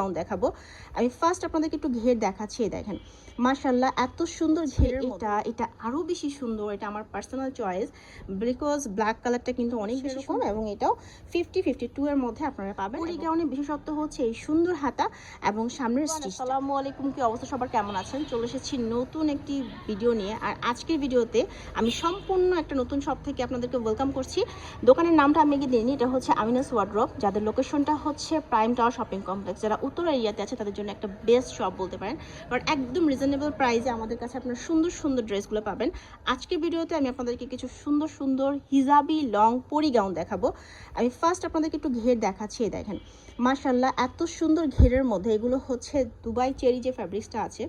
Gown দেখাবো। আমি first আপনাদেরকে একটু ঘের দেখাচ্ছি দেখেন। মার্শাল্লাহ এত সুন্দর ঘেরের এটা এটা আরও বেশি সুন্দর এটা আমার পার্সোনাল চয়েস বিকজ ব্ল্যাক কালারটা কিন্তু অনেক বেশি কম এবং এটাও ফিফটি ফিফটি টু এর মধ্যে আপনারা পাবেন এই গাউনের বিশেষত্ব হচ্ছে এই সুন্দর হাতা এবং সামনের আসসালামু আলাইকুম কি অবস্থা? সবার কেমন আছেন? চলে এসেছি নতুন একটি ভিডিও নিয়ে। আর আজকের ভিডিওতে আমি সম্পূর্ণ একটা নতুন শপ থেকে আপনাদেরকে ওয়েলকাম করছি। দোকানের নামটা আমি গিয়ে দিইনি এটা হচ্ছে আমিনাস ওয়ার্ড্রপ যাদের লোকেশনটা হচ্ছে প্রাইম টাওয়ার শপিং কমপ্লেক্স যারা উত্তর এরিয়াতে আছে, তাদের জন্য একটা বেস্ট শপ বলতে পারেন। কারণ একদম রিজনেবল প্রাইসে আমাদের কাছে আপনার সুন্দর সুন্দর ড্রেসগুলো পাবেন। আজকের ভিডিওতে আমি আপনাদেরকে কিছু সুন্দর সুন্দর হিজাবি লং পরি গাউন দেখাবো। আমি ফার্স্ট আপনাদেরকে একটু ঘের দেখাচ্ছি দেখেন। মার্শাল্লাহ এত সুন্দর ঘেরের মধ্যে এগুলো হচ্ছে দুবাই চেরি যে ফ্যাব্রিক্সটা আছে,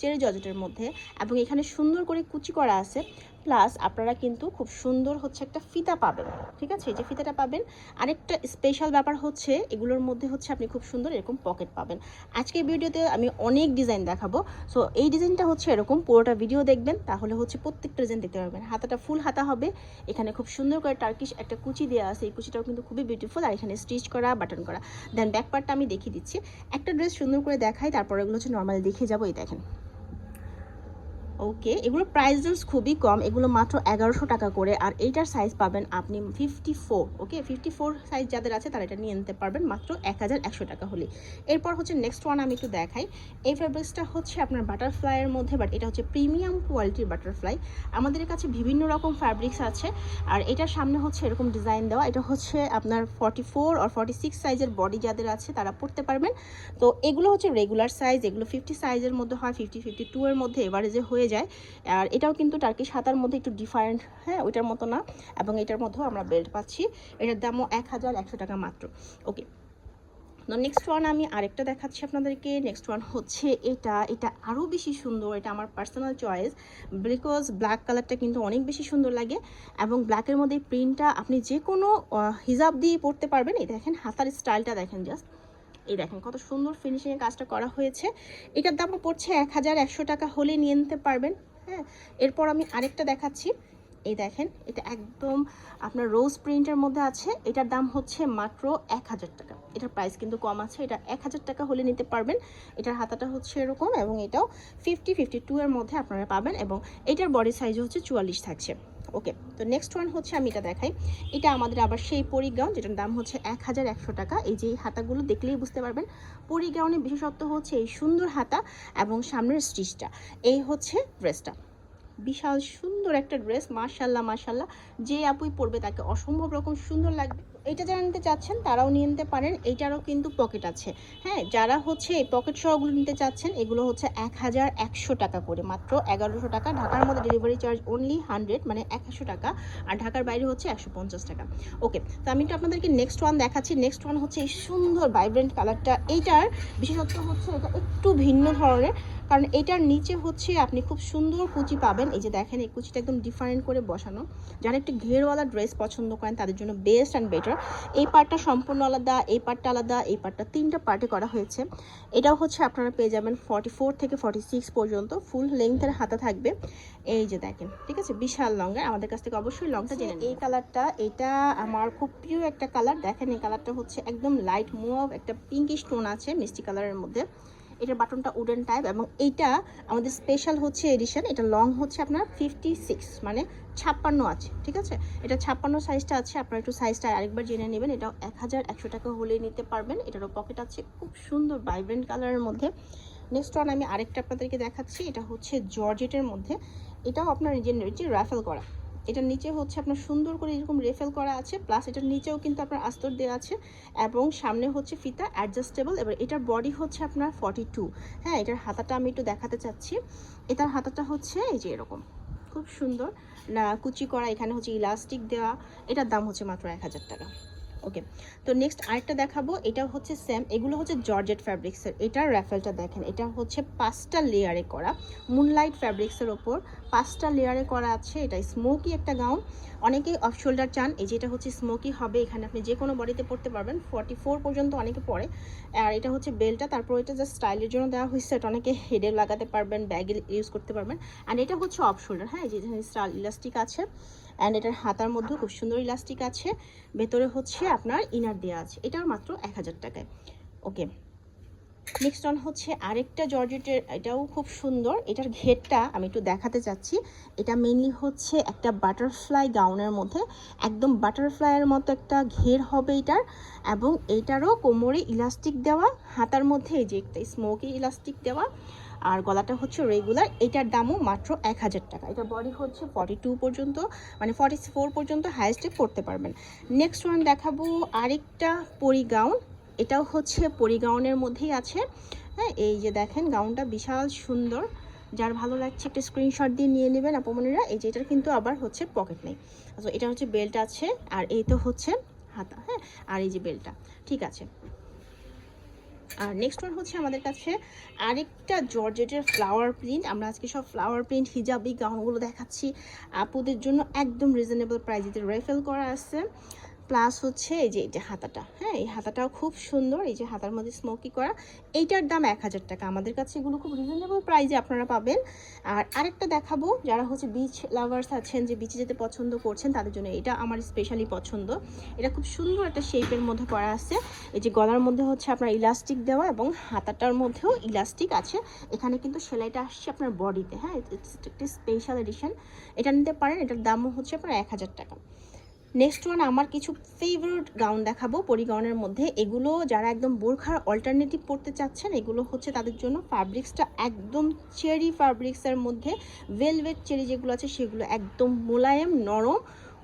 চেরি জজেটের মধ্যে, এবং এখানে সুন্দর করে কুচি করা আছে। প্লাস আপনারা কিন্তু খুব সুন্দর হচ্ছে একটা ফিতা পাবেন, ঠিক আছে? এই যে ফিতাটা পাবেন, আরেকটা স্পেশাল ব্যাপার হচ্ছে, এগুলোর মধ্যে হচ্ছে আপনি খুব সুন্দর এরকম পকেট পাবেন। আজকের ভিডিওতে আমি অনেক ডিজাইন দেখাবো সো এই ডিজাইনটা হচ্ছে এরকম, পুরোটা ভিডিও দেখবেন, তাহলে হচ্ছে প্রত্যেকটা ডিজাইন দেখতে পারবেন। হাতাটা ফুল হাতা হবে, এখানে খুব সুন্দর করে টার্কিশ একটা কুচি দেওয়া আছে, এই কুচিটাও কিন্তু খুবই বিউটিফুল আর এখানে স্টিচ করা বাটন করা। দেন ব্যাক পার্টটা আমি দেখিয়ে দিচ্ছি। একটা ড্রেস সুন্দর করে দেখাই, তারপর এগুলো হচ্ছে নর্মালি দেখে যাব, এই দেখেন। ওকে এগুলো প্রাইস রেঞ্জ খুবই কম, এগুলো মাত্র এগারোশো টাকা করে, আর এইটার সাইজ পাবেন আপনি fifty four okay fifty four size যাদের আছে তারা এটা নিয়ে নিতে পারবেন মাত্র এক হাজার একশো টাকা হলে এরপর হচ্ছে নেক্সট ওয়ান আমি একটু দেখাই। এই ফ্যাব্রিক্সটা হচ্ছে আপনার বাটারফ্লাইয়ের মধ্যে বাট এটা হচ্ছে প্রিমিয়াম কোয়ালিটির বাটারফ্লাই আমাদের কাছে বিভিন্ন রকম ফ্যাব্রিক্স আছে, আর এটার সামনে হচ্ছে এরকম ডিজাইন দেওয়া। এটা হচ্ছে আপনার ফর্টি ফোর আর ফর্টি সিক্স সাইজের বডি যাদের আছে তারা পড়তে পারবেন। তো এগুলো হচ্ছে রেগুলার সাইজ এগুলো ফিফটি সাইজের মধ্যে হয় ফিফটি ফিফটি টু এর মধ্যে এভারেজে হয়ে যায়। আর এটাও কিন্তু টার্কিশ হাতার মধ্যে একটু ডিফারেন্ট হ্যাঁ ওইটার মতো না। এবং এটার মধ্যেও আমরা বেল্ট পাচ্ছি। এটার দামও এক হাজার একশো টাকা মাত্র। ওকে তো নেক্সট ওয়ান আমি আরেকটা দেখাচ্ছি আপনাদেরকে। নেক্সট ওয়ান হচ্ছে এটা। এটা আরও বেশি সুন্দর। এটা আমার পার্সোনাল চয়েস বিকজ ব্ল্যাক কালারটা কিন্তু অনেক বেশি সুন্দর লাগে। এবং ব্ল্যাকের মধ্যে প্রিন্টটা আপনি যে কোনো হিজাব দিয়ে পরতে পারবেন। এই দেখেন, হাতার স্টাইলটা দেখেন জাস্ট এই দেখেন কত সুন্দর ফিনিশিংয়ের কাজটা করা হয়েছে। এটার দামও পড়ছে এক হাজার একশো টাকা হলে নিয়ে নিতে পারবেন হ্যাঁ। এরপর আমি আরেকটা দেখাচ্ছি। এই দেখেন, এটা একদম আপনার রোজ প্রিন্টের মধ্যে আছে। এটার দাম হচ্ছে মাত্র এক হাজার টাকা। এটার প্রাইস কিন্তু কম আছে, এটা এক হাজার টাকা হলে নিতে পারবেন। এটার হাতাটা হচ্ছে এরকম এবং এটাও ফিফটি ফিফটি টু এর মধ্যে আপনারা পাবেন এবং এটার বডি সাইজ হচ্ছে চুয়াল্লিশ থাকছে। ওকে, তো নেক্সট ওয়ান হচ্ছে আমি এটা দেখাই। এটা আমাদের আবার সেই পরিগাউন যেটার দাম হচ্ছে এক হাজার একশো টাকা। এই যে হাতাগুলো দেখলেই বুঝতে পারবেন পরিগাউনের বিশেষত্ব হচ্ছে এই সুন্দর হাতা এবং সামনের স্টিচটা। এই হচ্ছে ড্রেসটা। বিশাল সুন্দর একটা ড্রেস মার্শাল্লাহ মার্শাল্লাহ যে আপুই পরবে তাকে অসম্ভব রকম সুন্দর লাগবে। এটা যারা নিতে চাচ্ছেন, তারাও নিয়ে নিতে পারেন। এইটারও কিন্তু পকেট আছে। হ্যাঁ যারা হচ্ছে এই পকেট সহগুলো নিতে চাচ্ছেন, এগুলো হচ্ছে এক হাজার একশো টাকা করে। মাত্র এগারোশো টাকা। ঢাকার মধ্যে ডেলিভারি চার্জ অনলি হান্ড্রেড মানে একশো টাকা। আর ঢাকার বাইরে হচ্ছে একশো পঞ্চাশ টাকা। ওকে তো আমি একটু আপনাদেরকে নেক্সট ওয়ান দেখাচ্ছি। নেক্সট ওয়ান হচ্ছে এই সুন্দর ভাইব্রেন্ট কালারটা এইটার বিশেষত্ব হচ্ছে এটা একটু ভিন্ন ধরনের। কারণ এটার নিচে হচ্ছে আপনি খুব সুন্দর কুচি পাবেন। এই যে দেখেন, এই কুচিটা একদম ডিফারেন্ট করে বসানো। যারা একটু ঘেরওয়ালা ড্রেস পছন্দ করেন, তাদের জন্য বেস্ট অ্যান্ড বেটার এই পার্টটা সম্পূর্ণ আলাদা এই পার্টটা আলাদা এই পার্টটা তিনটা পার্টে করা হয়েছে। এটাও হচ্ছে আপনারা পেয়ে যাবেন ফর্টি ফোর থেকে ফর্টি সিক্স পর্যন্ত ফুল লেংথের হাতা থাকবে। এই যে দেখেন ঠিক আছে? বিশাল লংয়ের আমাদের কাছ থেকে অবশ্যই লংটা জেনে এই কালারটা এটা আমার খুব প্রিয় একটা কালার দেখেন এই কালারটা হচ্ছে একদম লাইট মুভ একটা পিঙ্কিশ টোন আছে মিষ্টি কালারের মধ্যে। এটার বাটনটা উডেন টাইপ এবং এইটা আমাদের স্পেশাল হচ্ছে এডিশন এটা লং হচ্ছে আপনার ফিফটি সিক্স মানে ছাপ্পান্ন আছে, ঠিক আছে? এটা ছাপ্পান্ন সাইজটা আছে, আপনারা একটু সাইজটা আরেকবার জেনে নেবেন, এটাও এক হাজার একশো টাকা হলে নিতে পারবেন, এটারও পকেট আছে খুব সুন্দর ভাইব্রেন্ট কালারের মধ্যে। নেক্সট ওয়ান আমি আরেকটা আপনাদেরকে দেখাচ্ছি, এটা হচ্ছে জর্জেটের মধ্যে, এটাও আপনার নিজের যে রাফেল করা। এটার নিচে হচ্ছে আপনার সুন্দর করে এরকম রেফেল করা আছে প্লাস এটার নিচেও কিন্তু আপনার আস্তর দেওয়া আছে এবং সামনে হচ্ছে ফিতা অ্যাডজাস্টেবল এবার এটার বডি হচ্ছে আপনার ফর্টি টু হ্যাঁ এটার হাতাটা আমি একটু দেখাতে চাচ্ছি। এটার হাতাটা হচ্ছে এই যে এরকম। খুব সুন্দর। না, কুচি করা, এখানে হচ্ছে ইলাস্টিক দেওয়া এটার দাম হচ্ছে মাত্র এক হাজার টাকা। ওকে তো নেক্সট আরেকটা দেখাবো, এটা হচ্ছে সেম এগুলো হচ্ছে জর্জেট ফ্যাব্রিক্সের এটার র্যাফেলটা দেখেন, এটা হচ্ছে পাঁচটা লেয়ারে করা। মুনলাইট ফ্যাব্রিক্সের ওপর পাঁচটা লেয়ারে করা আছে, এটা স্মোকি একটা গাউন অনেকেই অফ শোল্ডার চান, এই যেটা হচ্ছে স্মোকি হবে, এখানে আপনি যে কোনো বডিতে পড়তে পারবেন ফর্টি ফোর পর্যন্ত অনেকে পরে। আর এটা হচ্ছে বেলটা তারপর এটা জাস্ট স্টাইলের জন্য দেওয়া হয়েছে, এটা অনেকে হেডে লাগাতে পারবেন ব্যাগে ইউজ করতে পারবেন। অ্যান্ড এটা হচ্ছে অফ শোল্ডার হ্যাঁ যে ইলাস্টিক আছে। অ্যান্ড এটার হাতার মধ্যে খুব সুন্দর ইলাস্টিক আছে। ভেতরে হচ্ছে আপনার ইনার দেওয়া আছে। এটাও মাত্র এক হাজার টাকায়। ওকে নেক্সট ওয়ান হচ্ছে আরেকটা জর্জেটের, এটাও খুব সুন্দর। এটার ঘেরটা আমি একটু দেখাতে চাচ্ছি। এটা মেনলি হচ্ছে একটা বাটারফ্লাই গাউনের মধ্যে। একদম বাটারফ্লাইয়ের মতো একটা ঘের হবে এটার এবং এটারও কোমরে ইলাস্টিক দেওয়া, হাতার মধ্যে এই যে একটা স্মোকি ইলাস্টিক দেওয়া আর গলাটা হচ্ছে রেগুলার এটার দামও মাত্র এক হাজার টাকা। এটা বডি হচ্ছে ফর্টি টু পর্যন্ত মানে ফর্টি ফোর পর্যন্ত হাইস্টে পড়তে পারবেন। নেক্সট ওয়ান দেখাবো আরেকটা পরি গাউন এটাও হচ্ছে পরি গাউনের মধ্যেই আছে। হ্যাঁ এই যে দেখেন গাউনটা বিশাল সুন্দর। যার ভালো লাগছে একটা স্ক্রিনশট দিয়ে নিয়ে নেবেন আপমনিরা। এই যে এটার কিন্তু আবার হচ্ছে পকেট নেই। তো এটা হচ্ছে বেল্ট আছে আর এই তো হচ্ছে হাতা হ্যাঁ? আর এই যে বেল্টটা ঠিক আছে। আর নেক্সট ওয়ান হচ্ছে আমাদের কাছে আরেকটা জর্জেটের ফ্লাওয়ার প্রিন্ট আমরা আজকে সব ফ্লাওয়ার প্রিন্ট হিজাবি গাউনগুলো দেখাচ্ছি। আপুদের জন্য একদম রিজনেবল প্রাইজেতে রেফেল করা আছে। প্লাস হচ্ছে এই যে এই যে হাতাটা হ্যাঁ এই হাতাটাও খুব সুন্দর, এই যে হাতার মধ্যে স্মোকি করা। এইটার দাম এক হাজার টাকা। আমাদের কাছে এগুলো খুব রিজনেবল প্রাইজে আপনারা পাবেন। আর আরেকটা দেখাবো, যারা হচ্ছে বিচ লাভার্স আছেন, যে বিচে যেতে পছন্দ করছেন, তাদের জন্য এটা আমার স্পেশালি পছন্দ। এটা খুব সুন্দর একটা শেপের মধ্যে করা আছে। এই যে গলার মধ্যে হচ্ছে আপনার ইলাস্টিক দেওয়া এবং হাতাটার মধ্যেও ইলাস্টিক আছে। এখানে কিন্তু সেলাইটা আসছে আপনার বডিতে হ্যাঁ একটা স্পেশাল এডিশন এটা নিতে পারেন, এটার দামও হচ্ছে আপনার এক হাজার টাকা। নেক্সট ওয়ান আমার কিছু ফেভারিট গাউন দেখাবো। পরিগাউনের মধ্যে এগুলো যারা একদম বোরখার অল্টারনেটিভ পড়তে চাচ্ছেন, এগুলো হচ্ছে তাদের জন্য ফ্যাব্রিক্সটা একদম চেরি ফ্যাব্রিক্সের মধ্যে ভেলভেট চেরি যেগুলো আছে সেগুলো একদম মোলায়েম, নরম।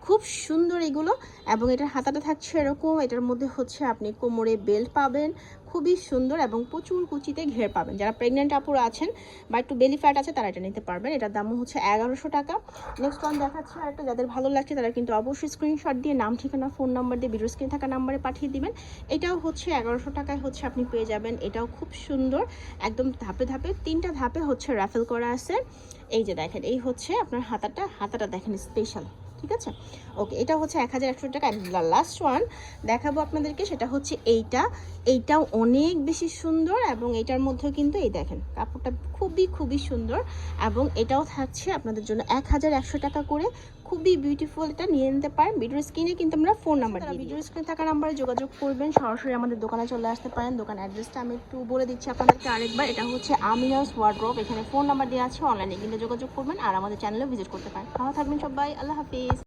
খুব সুন্দর এগুলো এবং এটার হাতাটা থাকছে এরকম। এটার মধ্যে হচ্ছে আপনি কোমরে বেল্ট পাবেন, খুবই সুন্দর এবং প্রচুর কুচিতে ঘের পাবেন। যারা প্রেগনেন্ট আপুরা আছেন বা একটু বেলি ফ্যাট আছে, তারা এটা নিতে পারবেন। এটার দামও হচ্ছে এগারোশো টাকা। নেক্সট ওয়ান দেখাচ্ছি একটা যাদের ভালো লাগছে, তারা কিন্তু অবশ্যই স্ক্রিনশট দিয়ে নাম, ঠিকানা ফোন নাম্বার দিয়ে ভিডিও স্ক্রিনে থাকা নাম্বারে পাঠিয়ে দিবেন। এটাও হচ্ছে এগারোশো টাকায় হচ্ছে আপনি পেয়ে যাবেন। এটাও খুব সুন্দর। একদম ধাপে ধাপে তিনটা ধাপে হচ্ছে র্যাফেল করা আছে। এই যে দেখেন, এই হচ্ছে আপনার হাতাটা। হাতাটা দেখেন স্পেশাল ঠিক আছে? ওকে এটা হচ্ছে এক হাজার একশো টাকা লাস্ট ওয়ান দেখাবো আপনাদেরকে, সেটা হচ্ছে এইটা। এইটাও অনেক বেশি সুন্দর এবং এটার মধ্যেও কিন্তু এই দেখেন, কাপড়টা খুবই খুবই সুন্দর এবং এটাও থাকছে আপনাদের জন্য এক হাজার একশো টাকা করে খুবই বিউটিফুল এটা নিয়ে নিতে পারেন। ভিডিও স্ক্রিনে কিন্তু আমরা ফোন নাম্বার ভিডিও ভিডিওর স্ক্রিনে থাকা নাম্বারে যোগাযোগ করবেন। সরাসরি আমাদের দোকানে চলে আসতে পারেন। দোকান অ্যাড্রেসটা আমি একটু বলে দিচ্ছি আপনাদেরকে আরেকবার। এটা হচ্ছে আমিনাস ওয়ার্ড্রপ এখানে ফোন নাম্বার দেওয়া আছে। অনলাইনে কিন্তু যোগাযোগ করবেন আর আমাদের চ্যানেলে ভিজিট করতে পারেন। ভালো থাকবেন সবাই। আল্লাহ হাফিজ।